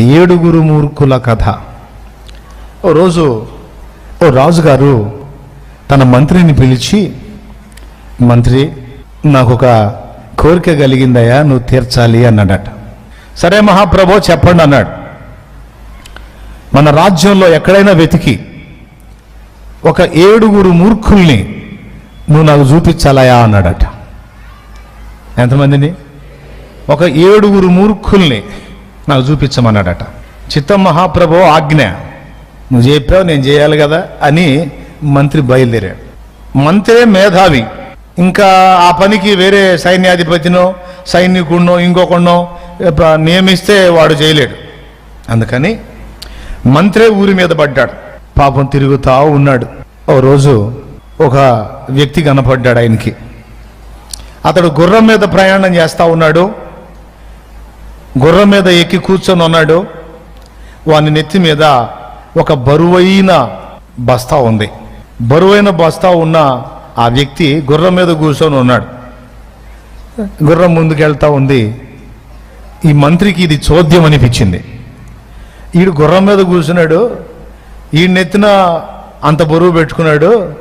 ఏడుగురు మూర్ఖుల కథ. ఓ రోజు ఓ రాజుగారు తన మంత్రిని పిలిచి మంత్రి నాకు ఒక కోరిక కలిగిందయ్యా నువ్వు తీర్చాలి అన్నాడట. సరే మహాప్రభు చెప్పండి అన్నాడు. మన రాజ్యంలో ఎక్కడైనా వెతికి ఒక ఏడుగురు మూర్ఖుల్ని నువ్వు నాకు చూపించాలయా అన్నాడట. ఎంతమందిని? ఒక ఏడుగురు మూర్ఖుల్ని నాకు చూపించమన్నాడట. చిత్తం మహాప్రభు ఆజ్ఞ. నువ్వు చెప్పావు నేను చేయాలి కదా అని మంత్రి బయలుదేరాడు. మంత్రే మేధావి. ఇంకా ఆ పనికి వేరే సైన్యాధిపతినో సైనికుడినో ఇంకొకడినో నియమిస్తే వాడు చేయలేడు. అందుకని మంత్రే ఊరి మీద పడ్డాడు. పాపం తిరుగుతా ఉన్నాడు. ఓ రోజు ఒక వ్యక్తి కనపడ్డాడు ఆయనకి. అతడు గుర్రం మీద ప్రయాణం చేస్తూ ఉన్నాడు. గుర్రం మీద ఎక్కి కూర్చొని ఉన్నాడు. వాని నెత్తి మీద ఒక బరువైన బస్తా ఉంది. బరువైన బస్తా ఉన్న ఆ వ్యక్తి గుర్రం మీద కూర్చొని ఉన్నాడు. గుర్రం ముందుకెళ్తా ఉంది. ఈ మంత్రికి ఇది చోద్యం అనిపించింది. ఈడు గుర్రం మీద కూర్చున్నాడు. ఈ నెత్తిన అంత బరువు పెట్టుకున్నాడు.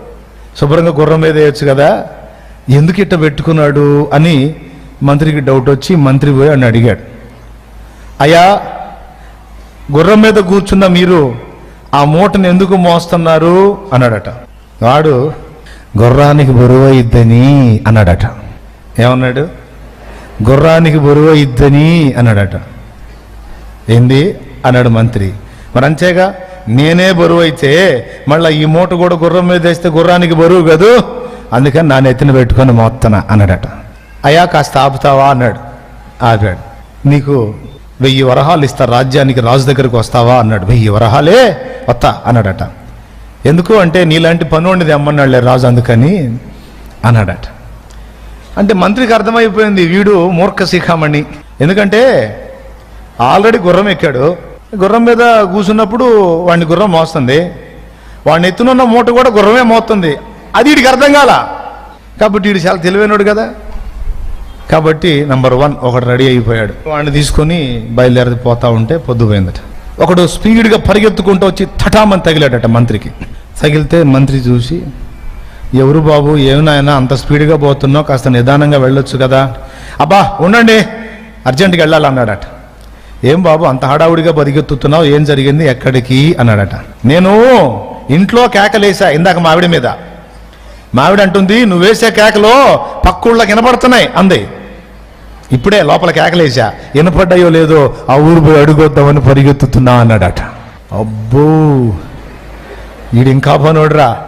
శుభ్రంగా గుర్రం మీద వేయచ్చు కదా. ఎందుకు ఇట్ట పెట్టుకున్నాడు అని మంత్రికి డౌట్ వచ్చి మంత్రి పోయి అని అడిగాడు. అయ్యా గుర్రం మీద కూర్చున్న మీరు ఆ మూటను ఎందుకు మోస్తున్నారు? అన్నాడట. వాడు గుర్రానికి బరువు ఇద్దని అన్నాడట. ఏమన్నాడు? గుర్రానికి బరువు ఇద్దని అన్నాడట. ఏంది? అన్నాడు మంత్రి. మరి అంతేగా నేనే బరువు అయితే మళ్ళీ ఈ మూట కూడా గుర్రం మీద వేస్తే గుర్రానికి బరువు కదూ? అందుకని నా నెత్తిన పెట్టుకొని మోత్తన అన్నాడట. అయ్యా కాస్త ఆపుతావా? అన్నాడు. ఆపాడు. నీకు వెయ్యి వరహాలు ఇస్తా రాజ్యానికి రాజు దగ్గరకు వస్తావా అన్నాడు. వెయ్యి వరహాలే వస్తా అన్నాడట. ఎందుకు అంటే నీలాంటి పనుండి తెమ్మన్నాడులే రాజు అందుకని అన్నాడట. అంటే మంత్రికి అర్థమైపోయింది వీడు మూర్ఖ శిఖామణి. ఎందుకంటే ఆల్రెడీ గుర్రం ఎక్కాడు. గుర్రం మీద కూర్చున్నప్పుడు వాడిని గుర్రం మోస్తుంది. వాడిని ఎత్తునున్న మూట కూడా గుర్రమే మోస్తుంది అది వీడికి అర్థం కాల? కాబట్టి వీడు చాలా తెలివైనడు కదా. కాబట్టి నంబర్ వన్ ఒకడు రెడీ అయిపోయాడు. వాడిని తీసుకొని బయలుదేరి పోతా ఉంటే పొద్దుపోయిందట. ఒకడు స్పీడ్గా పరిగెత్తుకుంటూ వచ్చి తటామని తగిలాడట మంత్రికి. తగిలితే మంత్రి చూసి ఎవరు బాబు ఏమైనా అంత స్పీడ్గా పోతున్నావు కాస్త నిదానంగా వెళ్ళొచ్చు కదా. అబ్బా ఉండండి అర్జెంటుగా వెళ్ళాలన్నాడట ఏం బాబు అంత హడావుడిగా పరిగెత్తుతున్నావు ఏం జరిగింది ఎక్కడికి? అన్నాడట. నేను ఇంట్లో కేకలేసా ఇందాక మావిడి మీద. మావిడ అంటుంది నువ్వేసే కేకలో పక్కుళ్ళ వినపడుతున్నాయి అంది. ఇప్పుడే లోపల కేకలేసా వినపడ్డాయో లేదో ఆ ఊరు పోయి అడుగొద్దామని పరిగెత్తుతున్నా అన్నాడట. అబ్బో వీడు ఇంకా పనోడ్రా.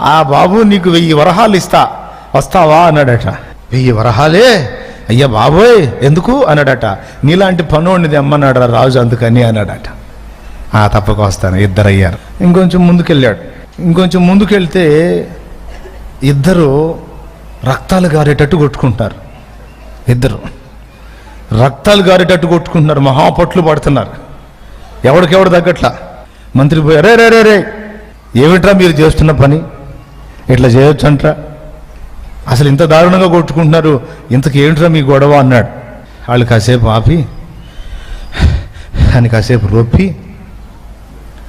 ఆ బాబు నీకు వెయ్యి వరహాలు ఇస్తా. వస్తావా అన్నాడట. వెయ్యి వరహాలే? అయ్యా బాబోయ్ ఎందుకు? అన్నాడట. నీలాంటి పనోడిని తెమ్మన్నాడు రాజు అందుకని అన్నాడట. ఆ తప్పక వస్తాను ఇద్దరు అయ్యారు ఇంకొంచెం ముందుకెళ్ళాడు. ఇంకొంచెం ముందుకెళ్తే ఇద్దరు రక్తాలు గారేటట్టు కొట్టుకుంటారు. ఇద్దరు. రక్తాలు గారేటట్టు కొట్టుకుంటున్నారు మహాపట్లు పడుతున్నారు. ఎవడికెవడు తగ్గట్లా? మంత్రి పోయి రే రే రే రే ఏమిట్రా మీరు చేస్తున్న పని? ఇట్లా చేయొచ్చంట్రా? అసలు ఇంత దారుణంగా కొట్టుకుంటున్నారు ఇంతకు మీ గొడవ? అన్నాడు. వాళ్ళు కాసేపు ఆపి అని కాసేపు రొప్పి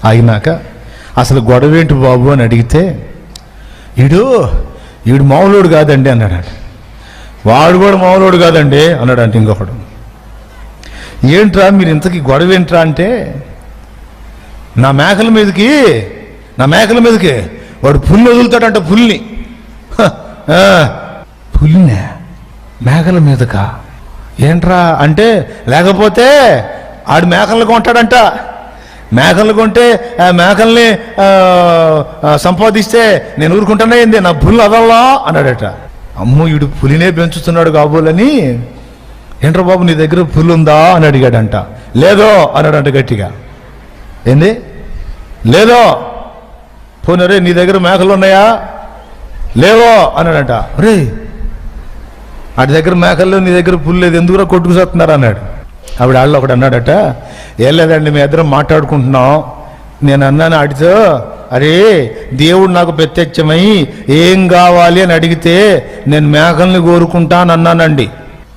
ఆగినాక అసలు గొడవ ఏంటి బాబు? అని అడిగితే ఈడు ఈడు మామూలుడు కాదండి అన్నాడు. వాడు కూడా మామూలుడు కాదండి అన్నాడు అంటే ఇంకొకడు. ఏంట్రా మీరు ఇంతకీ గొడవ ఏంట్రా అంటే నా మేకల మీదకి నా మేకల మీదకి వాడు పుల్ని వదులుతాడంట పుల్ని. హ, మేకల మీదకా? ఏంట్రా అంటే లేకపోతే ఆడు మేకలను కొంటాడంట. మేకలు కొంటే ఆ మేకల్ని సంపాదిస్తే నేను ఊరుకుంటానే ఏంది నా పుల్లు అదల్లా? అన్నాడట. అమ్మో ఇడు పులినే పెంచుతున్నాడు కాబోలని ఏంట్రా బాబు నీ దగ్గర పుల్లు ఉందా అని అడిగాడంట. లేదో అన్నాడంట గట్టిగా. ఏంది? లేదో. పోనీ రే నీ దగ్గర మేకలు ఉన్నాయా? లేవో అన్నాడంట. రే వాటి దగ్గర మేకల్లో నీ దగ్గర పుల్లు లేదు ఎందుకురా కొట్టుకు చేస్తున్నారు అన్నాడు. ఆవిడ వాళ్ళు ఒకడు అన్నాడట ఏం లేదండి మీ ఇద్దరం మాట్లాడుకుంటున్నాం. నేను అన్నాను ఆడితో అరే దేవుడు నాకు ప్రత్యక్షమై ఏం కావాలి అని అడిగితే నేను మేఘల్ని కోరుకుంటాను అన్నానండి.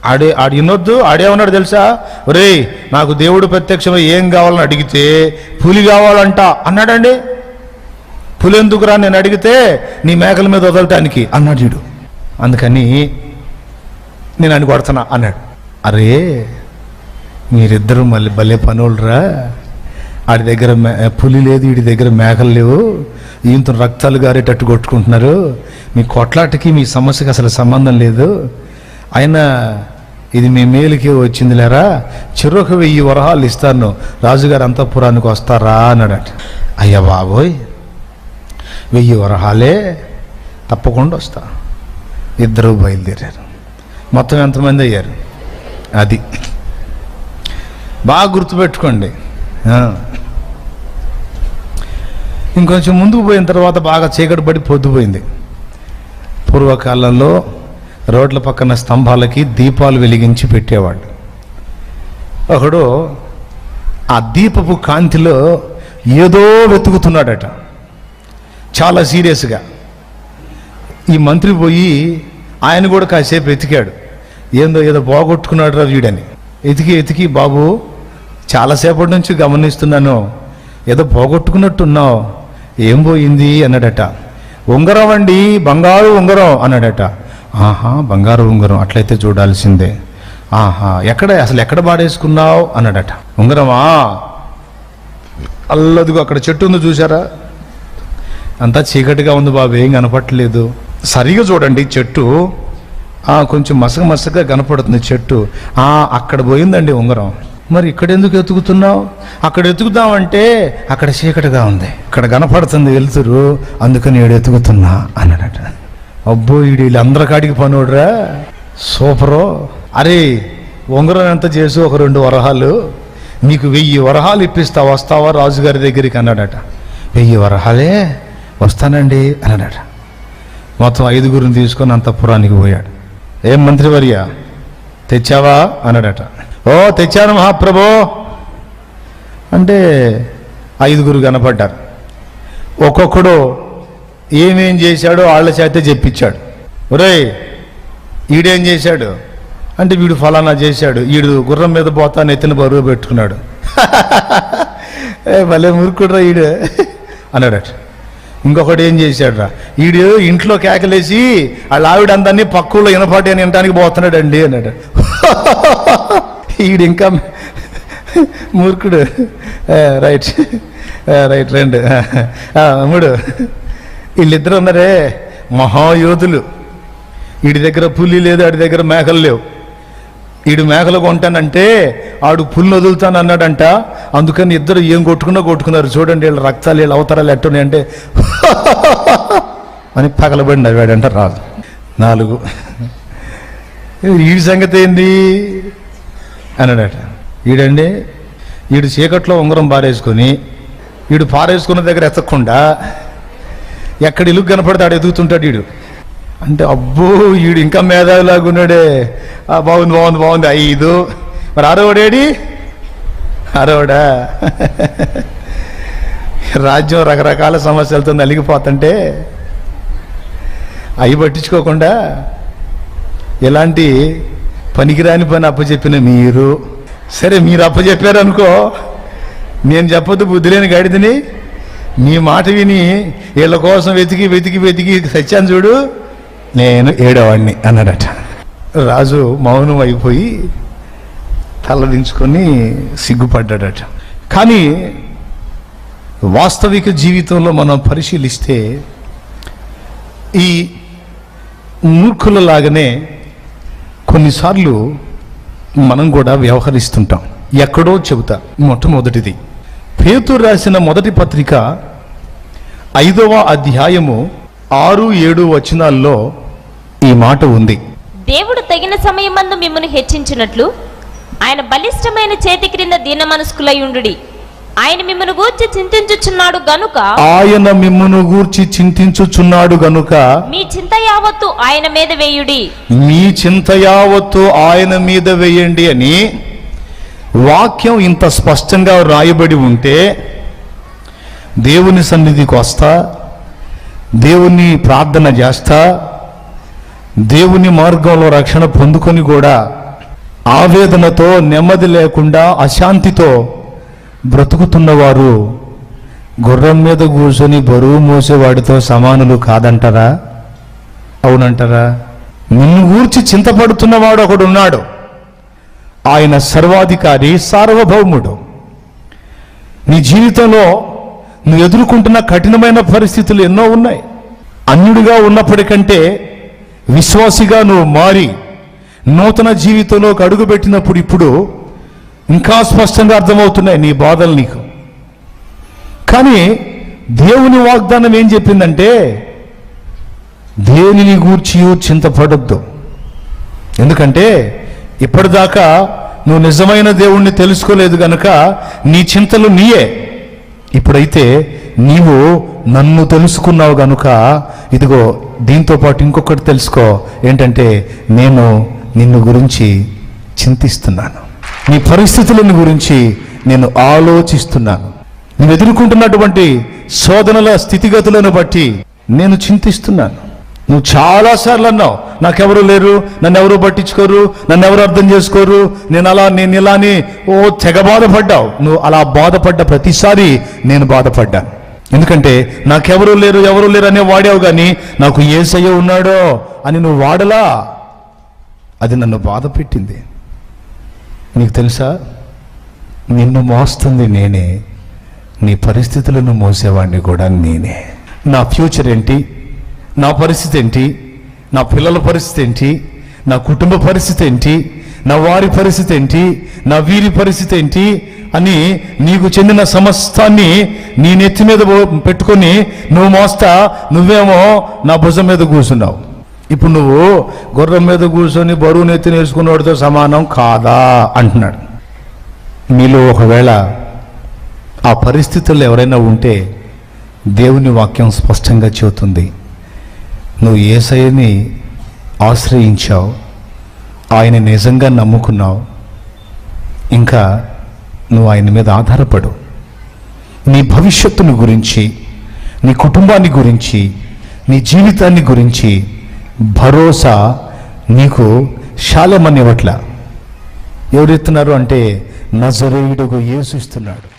ఆడే ఆడు వినొద్దు ఆడేమన్నాడు తెలుసా? ఒరేయ్ నాకు దేవుడు ప్రత్యక్షమై ఏం కావాలని అడిగితే పులి కావాలంట అన్నాడండి. పులి ఎందుకురా నేను అడిగితే నీ మేకల మీద వదలటానికి అన్నాడు వీడు అందుకని నేను అని కొడుతున్నా అన్నాడు. అరే మీరిద్దరు మళ్ళీ భలే పనులరా ఆడి దగ్గర పులి లేదు వీడి దగ్గర మేకలు లేవు. ఈయంత రక్తాలు గారేటట్టు కొట్టుకుంటున్నారు. మీ కొట్లాటకి మీ సమస్యకి అసలు సంబంధం లేదు. అయినా ఇది మీ మేలుకి వచ్చింది లేరా? చెరొక వెయ్యి వరహాలు ఇస్తాను. రాజుగారు అంతఃపురానికి వస్తారా అన్నాడట. అయ్యా బాబోయ్! వెయ్యి వరహాలే? తప్పకుండా వస్తా. ఇద్దరు బయలుదేరారు. మొత్తం ఎంతమంది అయ్యారు? అది. బాగా గుర్తుపెట్టుకోండి. ఇంకొంచెం ముందుకు పోయిన తర్వాత బాగా చీకటి పడి పొద్దుపోయింది పూర్వకాలంలో రోడ్ల పక్కన స్తంభాలకి దీపాలు వెలిగించి పెట్టేవాడు. ఒకడు ఆ దీపపు కాంతిలో ఏదో వెతుకుతున్నాడట. చాలా సీరియస్గా. ఈ మంత్రి పోయి ఆయన కూడా కాసేపు వెతికాడు. ఏందో ఏదో పోగొట్టుకున్నాడు రా వీడని. ఎతికి ఎతికి బాబు చాలాసేపటి నుంచి గమనిస్తున్నాను. ఏదో పోగొట్టుకున్నట్టున్నావు. ఏం పోయింది అన్నాడట. ఉంగరం అండి బంగారు ఉంగరం అన్నాడట. ఆహా బంగారు ఉంగరం అట్లయితే చూడాల్సిందే. ఆహా ఎక్కడ అసలు ఎక్కడ పాడేసుకున్నావు అన్నాడట. ఉంగరమా? అల్లదుగు అక్కడ చెట్టు ఉంది చూసారా అంతా చీకటిగా ఉంది బాబు ఏం కనపట్లేదు సరిగా చూడండి చెట్టు. కొంచెం మసక మసకగా కనపడుతుంది చెట్టు. అక్కడ పోయిందండి ఉంగరం. మరి ఇక్కడ ఎందుకు ఎతుకుతున్నావు? అక్కడ ఎతుకుదామంటే అక్కడ చీకటిగా ఉంది. ఇక్కడ కనపడుతుంది వెళ్తురు అందుకని ఈడు ఎతుకుతున్నా అన్నాడట. అబ్బో ఈడు వీళ్ళందరి కాడికి పనుడురా సూపరు. అరే ఉంగరం ఎంత చేసి? ఒక రెండు వరహాలు. నీకు వెయ్యి వరహాలు ఇప్పిస్తా వస్తావా రాజుగారి దగ్గరికి అన్నాడట. వెయ్యి వరహాలే? వస్తానండి అన్నాడట. మొత్తం ఐదుగురిని తీసుకొని అంతఃపురానికి పోయాడు. ఏం మంత్రివర్య? తెచ్చావా? అన్నాడట. ఓ తెచ్చాను మహాప్రభో. అంటే ఐదుగురు కనపడ్డారు. ఒక్కొక్కడు ఏమేం చేశాడో వాళ్ళ చేతే చెప్పించాడు. ఒరేయ్ ఈడేం చేశాడు? అంటే వీడు ఫలానా చేశాడు. వీడు గుర్రం మీద పోతా నెత్తిన బరువు పెట్టుకున్నాడు. ఏ భలే మురుకుడురా ఈడు. అన్నాడట. ఇంకొకటి ఏం చేశాడురా? ఈడు ఇంట్లో కేకలేసి వాళ్ళ ఆవిడ అందరినీ పక్కులో ఇనపాటి అని వినటానికి పోతున్నాడండి అన్నాడు. ఈడు ఇంకా మూర్ఖుడు. రైట్. రైట్ రెండు. మూడు. వీళ్ళిద్దరు ఉన్నారే మహాయోధులు. వీడి దగ్గర పులి లేదు ఆడి దగ్గర మేకలు లేవు. వీడు మేకలు కొంటానంటే ఆడు పుల్లు వదులుతాను అన్నాడంట. అందుకని ఇద్దరు ఏం కొట్టుకున్నా కొట్టుకున్నారు. చూడండి వీళ్ళ రక్తాలు వీళ్ళ అవతారాలు ఎట్టున్నాయి అంటే అని పగలబడినారు వాడంట రాదు నాలుగు. వీడి సంగతి ఏంది? అన్నాడట. ఈడండి వీడు చీకట్లో ఉంగరం పారేసుకొని వీడు పారేసుకున్న దగ్గర ఎత్తకుండా ఎక్కడ ఇలుగు కనపడితే ఆడు ఎదుగుతుంటాడు వీడు అంటే అబ్బో వీడు ఇంకా మేధావిలాగా ఉన్నాడే. బాగుంది బాగుంది బాగుంది ఐదు. మరి ఆరోడేడి ఆరోడా రాజ్యం రకరకాల సమస్యలతో నలిగిపోతుంటే అవి పట్టించుకోకుండా ఎలాంటి పనికిరాని పని అప్పచెప్పిన మీరు. సరే మీరు అప్పచెప్పారు అనుకో నేను చెప్పొద్దు బుద్ధి లేని గాడిదని. మీ మాట విని వీళ్ళ కోసం వెతికి వెతికి వెతికి సత్యాన్ని చూడు నేను ఏడవాడిని అన్నాడట. రాజు మౌనం అయిపోయి తలదించుకొని సిగ్గుపడ్డాడట. కానీ వాస్తవిక జీవితంలో మనం పరిశీలిస్తే ఈ మూర్ఖులలాగానే కొన్నిసార్లు మనం కూడా వ్యవహరిస్తుంటాం. ఎక్కడో చెబుతా మొట్టమొదటిది. పేతు రాసిన మొదటి పత్రిక ఐదవ అధ్యాయము ఆరు ఏడు వచనాల్లో ఈ మాట ఉంది. దేవుడు తగిన సమయమందు మిమ్మల్ని హెచ్చించినట్లు ఆయన బలిష్టమైన చేతి క్రింద దీన మనస్కులయుండుడి ఆయన మిమ్మల్ని గూర్చి చింతించుచున్నాడు గనుక ఆయన మిమ్మును గూర్చి చింతించుచున్నాడు గనుక మీ చింత యావత్తు ఆయన మీద వేయుడి. మీ చింత యావత్తు ఆయన మీద వేయండి అని వాక్యం ఇంత స్పష్టంగా రాయబడి ఉంటే దేవుని సన్నిధికి వస్తా దేవుని ప్రార్థన చేస్తా దేవుని మార్గంలో రక్షణ పొందుకొని కూడా ఆవేదనతో నెమ్మది లేకుండా అశాంతితో బ్రతుకుతున్నవారు గుర్రం మీద కూర్చొని బరువు మోసేవాడితో సమానులు కాదంటారా? అవునంటారా? నిన్ను గూర్చి చింతపడుతున్నవాడు ఒకడు ఉన్నాడు ఆయన సర్వాధికారి సార్వభౌముడు. నీ జీవితంలో నువ్వు ఎదుర్కొంటున్న కఠినమైన పరిస్థితులు ఎన్నో ఉన్నాయి. అన్యుడిగా ఉన్నప్పటికంటే విశ్వాసిగా నువ్వు మారి నూతన జీవితంలోకి అడుగుపెట్టినప్పుడు ఇప్పుడు ఇంకా స్పష్టంగా అర్థమవుతున్నాయి నీ బాధలు నీకు. కానీ దేవుని వాగ్దానం ఏం చెప్పిందంటే దేనిని గూర్చి చింతపడద్దు. ఎందుకంటే ఇప్పటిదాకా నువ్వు నిజమైన దేవుణ్ణి తెలుసుకోలేదు గనక నీ చింతలు నీయే. ఇప్పుడైతే నీవు నన్ను తెలుసుకున్నావు గనుక ఇదిగో దీంతో పాటు ఇంకొకటి తెలుసుకో. ఏంటంటే నేను నిన్ను గురించి చింతిస్తున్నాను. నీ పరిస్థితులను గురించి నేను ఆలోచిస్తున్నాను నువ్వు ఎదుర్కొంటున్నటువంటి శోధనల స్థితిగతులను బట్టి నేను చింతిస్తున్నాను. నువ్వు చాలాసార్లు అన్నావు నాకెవరు లేరు నన్ను ఎవరు పట్టించుకోరు నన్ను ఎవరు అర్థం చేసుకోరు నేను అలా నేను ఇలా అని. ఓ తెగ బాధపడ్డావు. నువ్వు అలా బాధపడ్డ ప్రతిసారి నేను బాధపడ్డాను ఎందుకంటే నాకెవరు లేరు ఎవరు లేరు అనే వాడావు కానీ నాకు ఏసయ్య ఉన్నాడో అని నువ్వు వాడలా. అది నన్ను బాధ పెట్టింది. నీకు తెలుసా? నిన్ను మోస్తుంది నేనే. నీ పరిస్థితులను మోసేవాడిని కూడా నేనే. నా ఫ్యూచర్ ఏంటి? నా పరిస్థితి ఏంటి? నా పిల్లల పరిస్థితి ఏంటి? నా కుటుంబ పరిస్థితి ఏంటి? నా వారి పరిస్థితి ఏంటి? నా వీరి పరిస్థితి ఏంటి? అని నీకు చెందిన సమస్తాన్ని నీ నెత్తి మీద పెట్టుకొని నువ్వు మోస్తా నువ్వేమో నా భుజం మీద కూర్చున్నావు. ఇప్పుడు నువ్వు గుర్రం మీద కూర్చొని బరువు నెత్తి నేర్చుకున్నవాడితో సమానం కాదా అంటున్నాడు. మీలో ఒకవేళ ఆ పరిస్థితుల్లో ఎవరైనా ఉంటే దేవుని వాక్యం స్పష్టంగా చెబుతుంది. నువ్వు ఏసయ్యని ఆశ్రయించావు ఆయన నిజంగా నమ్ముకున్నావు ఇంకా నువ్వు ఆయన మీద ఆధారపడు. నీ భవిష్యత్తుని గురించి నీ కుటుంబాన్ని గురించి నీ జీవితాన్ని గురించి భరోసా నీకు శాలమనివ్వట్ల ఎవరెత్తున్నారు అంటే నజరేయుడుకు యేసు ఇస్తున్నాడు.